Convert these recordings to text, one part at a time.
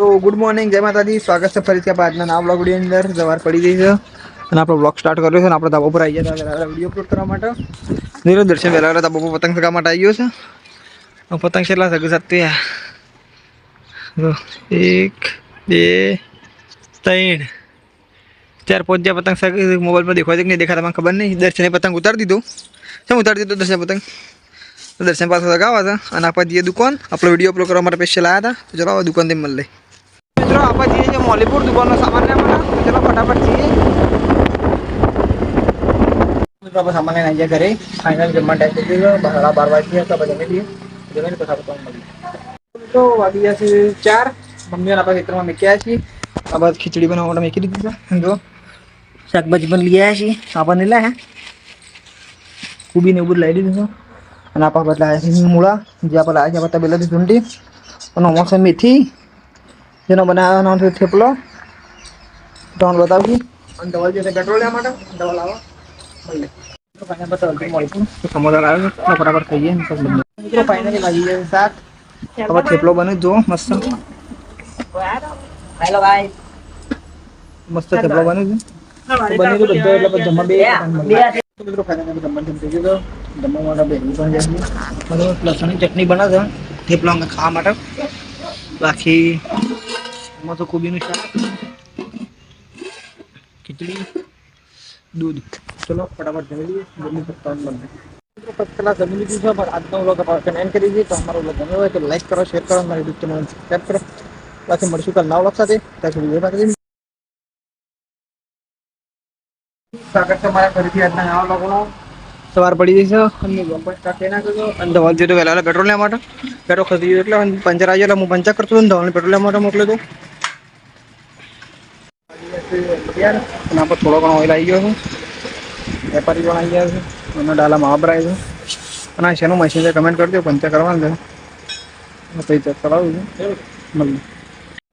તો good morning જય માતાજી. સ્વાગત છે ફરીથી આપણા આજના નવા બ્લોગ વીડિયો અંદર. સવાર પડી ગઈ છે અને આપણો બ્લોગ સ્ટાર્ટ કર્યો છે અને આપણે ધાબા પર આવી ગયા હતા. વીડિયો અપલોડ કરવા માટે. નીરજ દર્શન વહેલા વહેલા ધાબા પર પતંગ ચગવા માટે આવી ગયો છે. પતંગ કેટલા સગી સાથે એક, બે, ત્રણ. ચાર, પાંચ પતંગ સગી મોબાઈલમાં દેખાય છે કે નહીં દેખાતા મને ખબર નહીં. દર્શને પતંગ ઉતારી દીધો. શું ઉતારી દીધો દર્શન પતંગ? દર્શન પાસે લગાવવા હતા અને આપણે જઈએ દુકાન. આપણો વીડિયો અપલોડ કરવા માટે સ્પેશિયલ આવ્યા હતા. તો ચલો દુકાનથી મળી લઈએ મિત્રો આપણે જઈએ છીએ મોલીપુર દુકાનનો સામાન લેવા માટે ચલો ફટાફટ જઈએ મિત્રો આપણે સામાન લઈને આવી ગયા ઘરે ફાઇનલ જમવા ટાઈમ થઈ ગયો સાડા બાર વાગી હતા આપણે જમી લઈએ જમીને પછી આપણે તમને મળીએ તો વાગી ગયા છે ચાર મમ્મીઓને આપણે ખેતરમાં મૂક્યા છીએ આ બાદ ખીચડી બનાવવા માટે મૂકી દીધી છે જો શાકભાજી પણ લઈ આવ્યા છીએ આપણને લાયા કુબીને એવું બધું લાવી દીધું છે અને આપણા બદલા આવ્યા છે મૂળા જે આપણે લાવ્યા છે આપણે તબેલાથી ઢૂંઢી અને અમોસે મેથી જેનો બનાવવાનો છે થેપલો તમને બતાવજી અને દવા જે છે પેટ્રોલ લેવા માટે દવા લાવવા મળે તો ફાઇનલ બતાવો મળીશું તો સમોસા લાવ્યો છે તો બરાબર ખાઈએ ને પછી બંને. મિત્રો ફાઇનલી વાગી ગયા છે સાત હવે થેપલો બને જો મસ્ત હેલો ભાઈ મસ્ત થેપલો બને છે તો બની તો બધો એટલે પછી જમવા બે બે તો મિત્રો ફાઇનલી જમવા જમ થઈ ગયો જમવા માટે બેની પણ જાય બરાબર લસણની ચટણી બનાવે છે થેપલા અમે ખાવા માટે બાકી એમાં તો કોબીનું શાક ખીચડી દૂધ ચલો ફટાફટ જમી લઈએ જમી શકતા બંને મિત્રો પછી કલાક જમી લીધું છે પણ આજનો વ્લોગ આપણે એન્ડ કરી દઈએ તો અમારો વ્લોગ ગમ્યો હોય તો લાઈક કરો શેર કરો મારી યુટ્યુબ ચેનલ સબસ્ક્રાઈબ કરો બાકી મળીશું કાલ નવા વ્લોગ સાથે ત્યાં સુધી જય માતાજી સ્વાગત છે મારા ફરીથી આજના નવા વ્લોગનો સવાર પડી જઈ છે અને વ્લોગ પણ સ્ટાર્ટ થઈ નાખ્યો છે અને ધવલ જેતો વહેલા પેટ્રોલ લેવા માટે પેટ્રોલ ખરીદી ગયો એટલે પંચર આવી એટલે હું પંચર કરતો હતો ને ધવલને પેટ્રોલ લેવા માટે મોકલ્યો હતો અને આપણે થોડો ઘણો ઓઇલ આવી ગયો છે વેપારી પણ આવી ગયા છે એના ડાલામાં માવા ભરાય છે અને આ શેનું મશીન છે કમેન્ટ કરજો પંચર કરવાનું છે પછી કરાવું છું મળીએ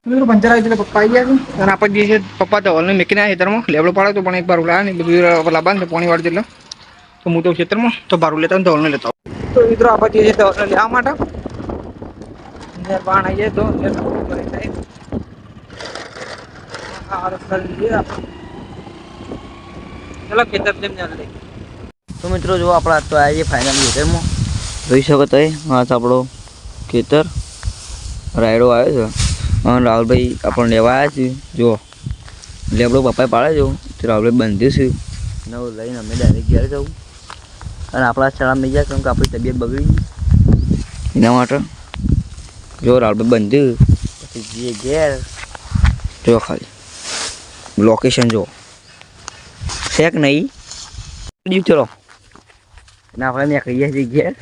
મિત્રો પંચર આવી એટલે પપ્પા આવી ગયા છે અને આપણે જે છે પપ્પા તો હોલને મેકીને આવ્યા ખેતરમાં લેબડો પાડ્યો તો પણ એક બાર લાવ્યા ને બધું લાવવાનું છે પોણી વાળી એટલે તો હું તો ખેતરમાં તો બારું લેતા તો હોલને લેતા તો મિત્રો આપણે જે છે હોલને લેવા માટે અંદર પાણ આવી જાય તો અંદર ભરી જાય. આ રસ્તા લઈએ આપણે તો મિત્રો જો આપણા તો આજે ફાઇનલ ખેતરમાં. જોઈ શકો તો એ, આ આપણો ખેતર. રાયડો આવ્યો છે. અને રાહુલભાઈ આપણને લેવા આવ્યા છે. જો આપણો પપ્પાએ પાડે જો તો રાહુલભાઈ બંધ્યું છે. નવું લઈને અમે ડાયરેક્ટ ઘેર જવું. અને આપણા શાળા મેં જાય કેમ કે આપણી તબિયત બગડી એના માટે જો રાહુલભાઈ બંધ્યું પછી જઈએ ઘેર. જો ખાલી. લોકેશન જો છે કે નહીં દીવ ચલો અને આપણે ત્યાં કહીએ છીએ ઘેર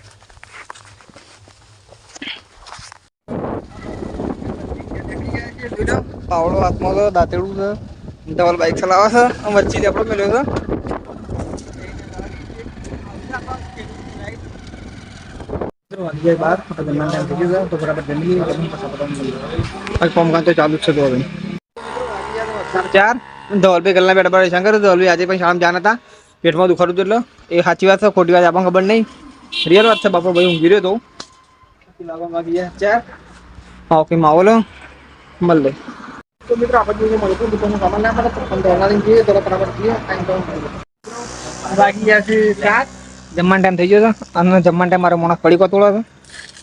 પાવડો હાથમાં તો દાંતેડું છે ધવલ બાઈક ચલાવે છે અને વચ્ચે જ આપણો મેલ્યો છે વાગી જાય બાર આપણે જમવાનું time થઈ ગયો છે, તો બરાબર જમી લઈએ જમીને પછી આપણે તમને મળીએ. બાકી કામકાજ તો ચાલુ જ છે તો હવે ચાર. ધવલભાઈ ગલના બેઠા પર શંકર ધવલભાઈ આજે પણ શાળામાં જાન હતા. પેટમાં દુખાડું હતું એટલે. એ સાચી વાત છે ખોટી વાત આપણને ખબર નહીં. રિયલ વાત છે બાપા ભાઈ ઊંઘી રહ્યો તો. ચાર. હા ઓકે માહોલ મળે તો મિત્રો આપણે જે મળતું દુકાનનું સામાન. ના મળે જઈએ. તો બરાબર જઈએ. તો વાગી ગયા. છે સાત જમવાનો ટાઈમ થઈ ગયો છે. અને જમવાનો ટાઈમ મારો માણસ પડી તોડો હતો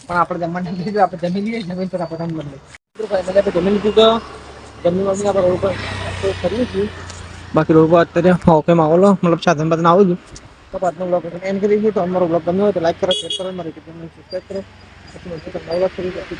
પણ આપણે જમવાનો ટાઈમ થઈ ગયો. આપણે જમી લઈએ. જમીન પર આપણે ટાઈમ બદલે મિત્રો ફાઇનલી આપણે જમી લીધું તો? જમી વમી આપણે રોડ પર તો કરીએ બાકી લોકો અત્યારે ઓકે માહોલ મતલબ સાધન બાધન આવું છું તો આજનો બ્લોગ એન્ડ કરી દઈએ તો અમારો બ્લોગ ગમ્યો હોય તો લાઈક કરો શેર કરો મારી ચેનલ સબસ્ક્રાઈબ કરો. પછી મળશે. તો નવો vlog ફરી પછી